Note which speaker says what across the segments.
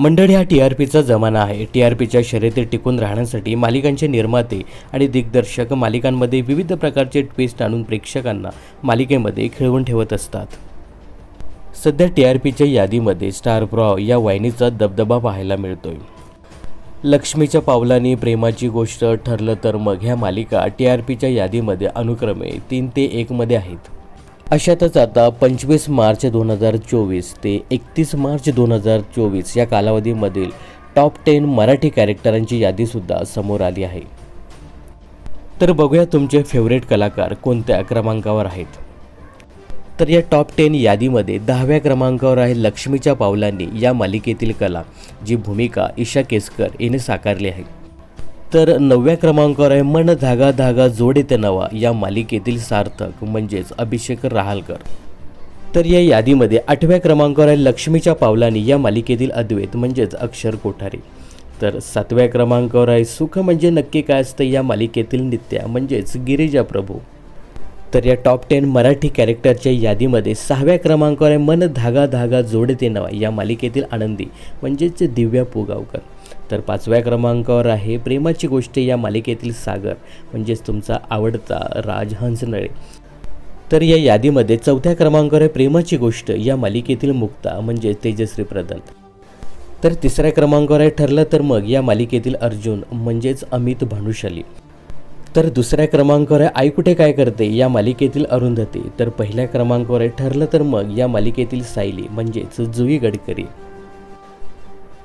Speaker 1: मंडळी हा T R पीचा जमाना आहे. टी आर पीच्या शर्यतीत टिकून राहण्यासाठी मालिकांचे निर्माते आणि दिग्दर्शक मालिकांमध्ये विविध प्रकारचे ट्विस्ट आणून प्रेक्षकांना मालिकेमध्ये खिळवून ठेवत असतात. सध्या टी आर पीच्या यादीमध्ये स्टार प्रॉ या वाहिनीचा दबदबा पाहायला मिळतोय. लक्ष्मीच्या पावलांनी प्रेमाची गोष्ट ठरलं तर मग ह्या मालिका टी आर पीच्या यादीमध्ये अनुक्रमे तीन ते एकमध्ये आहेत. अशातच आता पंचवीस मार्च दोन हजार चोवीस ते एकतीस मार्च दोन हजार चोवीस या कालावधीमधील टॉप टेन मराठी कॅरेक्टरांची यादीसुद्धा समोर आली आहे. तर बघूया तुमचे फेवरेट कलाकार कोणत्या क्रमांकावर आहेत. तर या टॉप टेन यादीमध्ये दहाव्या क्रमांकावर आहे लक्ष्मीच्या पावलांनी या मालिकेतील कला जी भूमिका ईशा केसकर हिने साकारली आहे. तर नवव्या क्रमांकावर आहे मन धागा धागा जोडे ते नवा या मालिकेतील सार्थक म्हणजेच अभिषेक रहालकर. तर या यादीमध्ये आठव्या क्रमांकावर आहे लक्ष्मीच्या पावलानी या मालिकेतील अद्वैत म्हणजेच अक्षर कोठारे. तर सातव्या क्रमांकावर आहे सुख म्हणजे नक्की काय असतं या मालिकेतील नित्या म्हणजेच गिरिजा प्रभू. तर या टॉप टेन मराठी कॅरेक्टरच्या यादीमध्ये सहाव्या क्रमांकावर आहे मन धागा धागा जोडे ते नवा या मालिकेतील आनंदी म्हणजेच दिव्या पुगावकर. तर पाचव्या क्रमांकावर आहे प्रेमाची गोष्ट या मालिकेतील सागर म्हणजेच तुमचा आवडता राज हंसनळे. तर या यादीमध्ये चौथ्या क्रमांकावर आहे प्रेमाची गोष्ट या मालिकेतील मुक्ता म्हणजे तेजश्री प्रधान. तर तिसऱ्या क्रमांकावर आहे ठरलं तर मग या मालिकेतील अर्जुन म्हणजेच अमित भानुशाली. तर दुसऱ्या क्रमांकावर आहे आई कुठे काय करते या मालिकेतील अरुंधती. तर पहिल्या क्रमांकावर आहे ठरलं तर मग या मालिकेतील सायली म्हणजेच जुई गडकरी.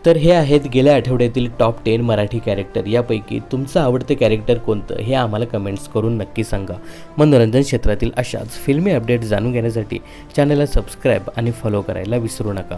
Speaker 1: तर हे आहेत गेल्या आठवड्यातील टॉप टेन मराठी कॅरेक्टर यापैकी तुमचं आवडतं कॅरेक्टर कोणतं? हे आम्हाला कमेंट्स करून नक्की सांगा. मनोरंजन क्षेत्रातील अशाच फिल्मी अपडेट जाणून घेण्यासाठी चॅनलला सबस्क्राईब आणि फॉलो करायला विसरू नका.